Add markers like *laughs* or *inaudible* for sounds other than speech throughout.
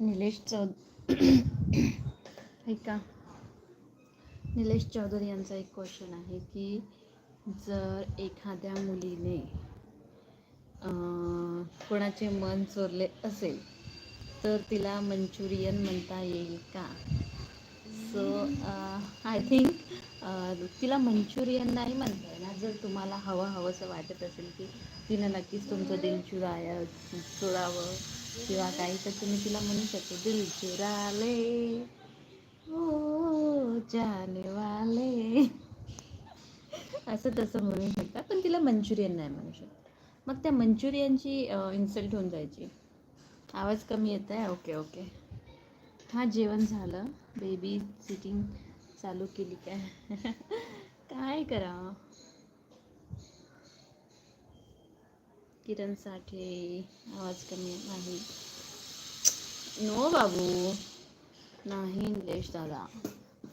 निलेश चौध ऐका. निलेश चौधरी यांचा एक क्वेश्चन आहे की जर एखाद्या मुलीने कोणाचे मन चोरले असेल तर तिला मंचुरियन म्हणता येईल का? सो आय थिंक तिला मंचुरियन नाही म्हणता येणार. जर तुम्हाला हवं हवंसं वाटत असेल की तिनं नक्कीच तुमचं दिल चुराय चुरावं किंवा काही तर तुम्ही तिला म्हणू शकते दिल चुराले हो जानेवाले. असं तसं म्हणू शकता पण तिला मंचुरियन नाही म्हणू शकत. मग त्या मंचुरियनची इन्सल्ट होऊन जायची. आवाज कमी येत आहे ओके ओके. हां जेवण झालं. बेबी सिटिंग चालू केली काय? काय करा किरण साठे आवाज कमी नाही. नो बाबू. नाही इंग्लिश दादा.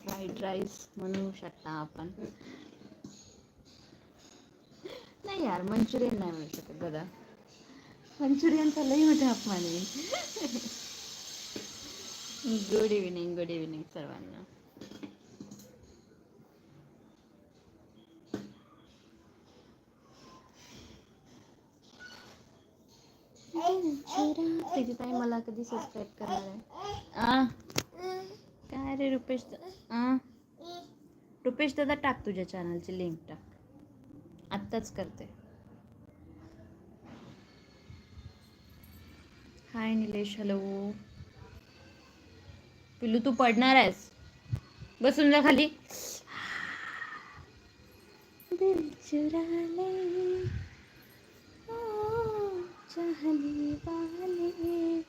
फ्राईड राईस म्हणू शकता आपण. नाही यार मंचुरियन नाही म्हणू शकत दादा. मंचुरियनचा लई मोठा अपमान आहे. गुड इव्हिनिंग गुड इव्हिनिंग सर्वांना. त्याची ताई मला कधी सबस्क्राईब करणार आहे? आ? काय रे रुपेश आ? रुपेश दादा टाक तुझ्या चॅनलची लिंक टाक. आत्ताच करते. हाय निलेश हॅलो पिल्लू तू पडणार आहेस. बसून जा खाली. दिल चुरा ले ओ चाहने वाले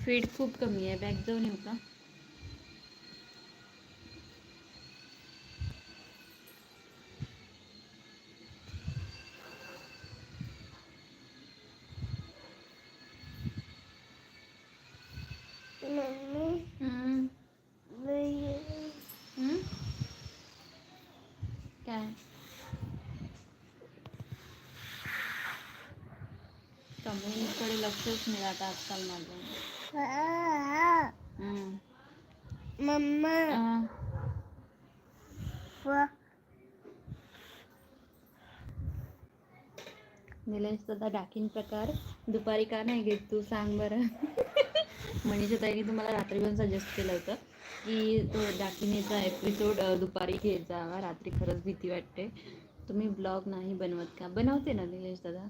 फीड खूप कमी आहे बॅक जाऊन येऊ का काय? कमेंटकडे लक्षच मिळत आजकाल माझं. मम्मा. निलेश दादा डाकीन प्रकार दुपारी का नाही घेत? तू सांग बरं. *laughs* म्हणजे मनीषा ताईने तुम्हाला रात्री पण सजेस्ट केलं होतं की तो डाकिनीचा एपिसोड दुपारी घेत जावा रात्री खरंच भीती वाटते. तुम्ही ब्लॉग नाही बनवत का? बनवते ना निलेश दादा.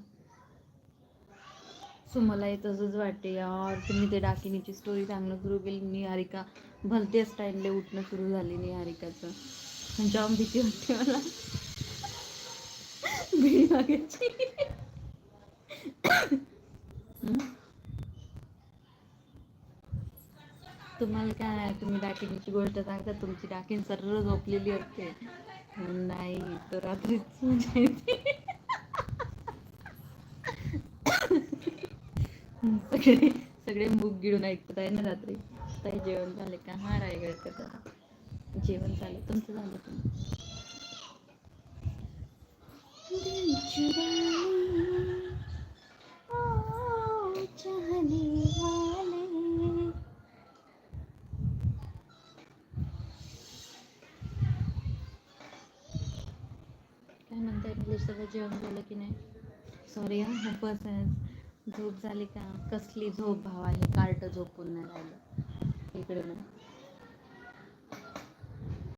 सो मलाही तसंच वाटते. यार तुम्ही ते डाकिनीची स्टोरी सांगणं सुरू केली. निहारिका भलतेच टाईमले उठणं सुरू झाली निहारिकाचं जाम भीती वाटते मला. भीड लागायची तुम्हाला काय तुम्ही डाकिनीची गोष्ट सांगता तुमची डाकीन सर्र झोपलेली असते. नाही तो रात्रीच *laughs* सगळे सगळे मूग गिळून ऐकत आहे ना रात्री? ताई जेवण झाले का? हा रायगड करता जेवण झालं. तुमचं झालं तुम्ही दिल चुराने, ओ चाहने वाले. काय म्हणताय निलेश सगळं जेवण झालं की नाही? सॉरी हा उपवास आहे झोप झाली का? कसली झोप भाव? हे कार्ट झोपून नाही राहिलं. इकडे नाही